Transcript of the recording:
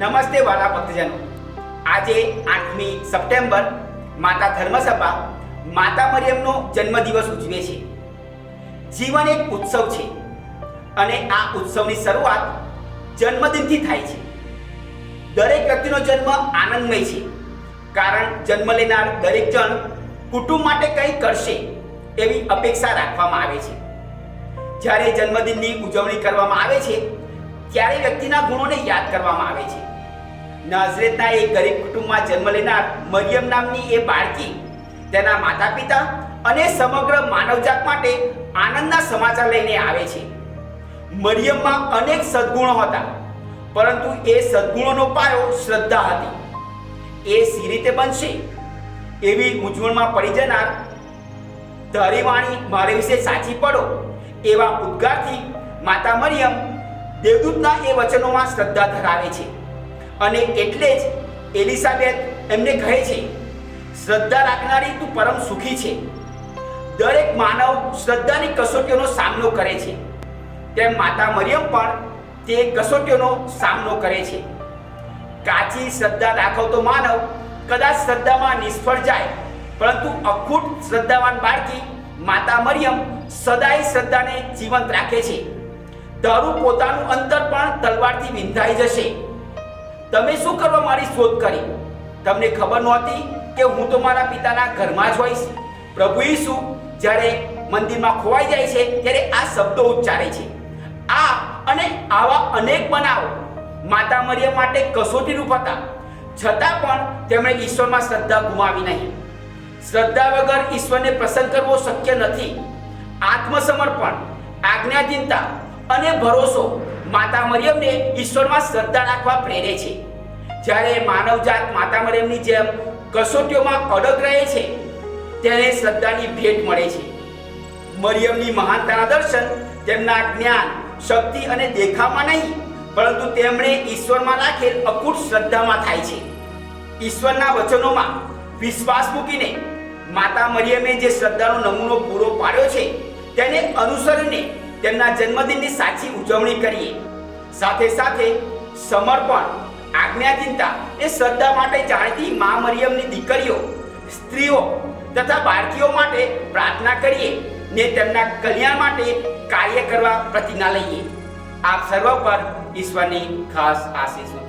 નમસ્તે વાલા ભક્તજનો. આજે આઠમી સપ્ટેમ્બર માતા ધર્મસભા માતા મરિયમનો જન્મદિવસ ઉજવે છે. જીવન એક ઉત્સવ છે અને આ ઉત્સવની શરૂઆત જન્મદિનથી થાય છે. દરેક વ્યક્તિનો જન્મ આનંદમય છે, કારણ જન્મ લેનાર દરેક જણ કુટુંબ માટે કંઈ કરશે એવી અપેક્ષા રાખવામાં આવે છે. જ્યારે જન્મદિનની ઉજવણી કરવામાં આવે છે, ત્યારે વ્યક્તિના ગુણોને યાદ કરવામાં આવે છે. નાઝરેતના એ ગરીબ કુટુંબમાં જન્મ લેનાર મરિયમ નામની એ બાળકી તેના માતા પિતા અને સમગ્ર માનવજાત માટે આનંદના સમાચાર લઈને આવે છે. મરિયમમાં અનેક સદ્ગુણો હતા, પરંતુ એ સદ્ગુણોનો પાયો શ્રદ્ધા હતી. એ સી રીતે બનશે એવી મૂંઝવણમાં પડી જનાર તારી વાણી મારે વિશે સાચી પડો એવા ઉદ્ગારથી માતા મરિયમ દેવદૂતના એ વચનોમાં શ્રદ્ધા ધરાવે છે. અને એટલે જ એલિઝાબેથ એમને કહે છે, શ્રદ્ધા રાખનારી તું પરમ સુખી છે. દરેક માનવ શ્રદ્ધાની કસોટીઓનો સામનો કરે છે. તેમ માતા મરિયમ પણ તે કસોટીઓનો સામનો કરે છે. કાચી શ્રદ્ધા દાખવતો માનવ કદાચ શ્રદ્ધામાં નિષ્ફળ જાય, પરંતુ અખૂટ શ્રદ્ધાવાન બાળકી માતા મરિયમ સદાય શ્રદ્ધાને જીવંત રાખે છે. તારું પોતાનું અંતર પણ તલવારથી વિંધાઈ જશે. તમે શું કરવા મારી શોધ કરી? તમને ખબર નહોતી કે હું તો મારા પિતાના ઘરમાં જ હોઈશ. પ્રભુ ઈસુ જ્યારે મંદિરમાં ખોવાઈ જાય છે, ત્યારે આ શબ્દો ઉચ્ચારે છે. આ અને આવા અનેક બનાવો માતા મરિયમ માટે કસોટીરૂપ હતા છતાં પણ તેમણે ઈશ્વરમાં શ્રદ્ધા ગુમાવી નહીં. શ્રદ્ધા વગર ઈશ્વરને પ્રસન્ન કરવો શક્ય નથી. આત્મસમર્પણ, આજ્ઞાધીનતા અને ભરોસો. માતા મરિયમને ઈશ્વરમાં શ્રદ્ધા રાખવા પ્રેરે છે. જ્યારે માનવજાત માતા મરિયમની જેમ કસોટીઓમાં અડગ રહે છે તેને શ્રદ્ધાની ભેટ મળે છે. મરિયમની મહાનતાના દર્શન તેમના જ્ઞાન, શક્તિ અને દેખાવમાં નહીં, પરંતુ તેમણે ઈશ્વરમાં રાખેલ અકૂટ શ્રદ્ધામાં થાય છે. ઈશ્વરના વચનોમાં વિશ્વાસ મૂકીને માતા મરિયમે જે શ્રદ્ધાનો નમૂનો પૂરો પાડ્યો છે, તેને અનુસરીને તેમના જન્મદિનની સાચી ઉજવણી કરીએ. સાથે સાથે સમર્પણ આજ્ઞાચિંતા એ શ્રદ્ધા માટે જાણીતી મા મરિયમની દીકરીઓ, સ્ત્રીઓ તથા બાળકીઓ માટે પ્રાર્થના કરીએ ને તેમના કલ્યાણ માટે કાર્ય કરવા પ્રતિજ્ઞા લઈએ. આપ સર્વ પર ઈશ્વરની ખાસ આશીષ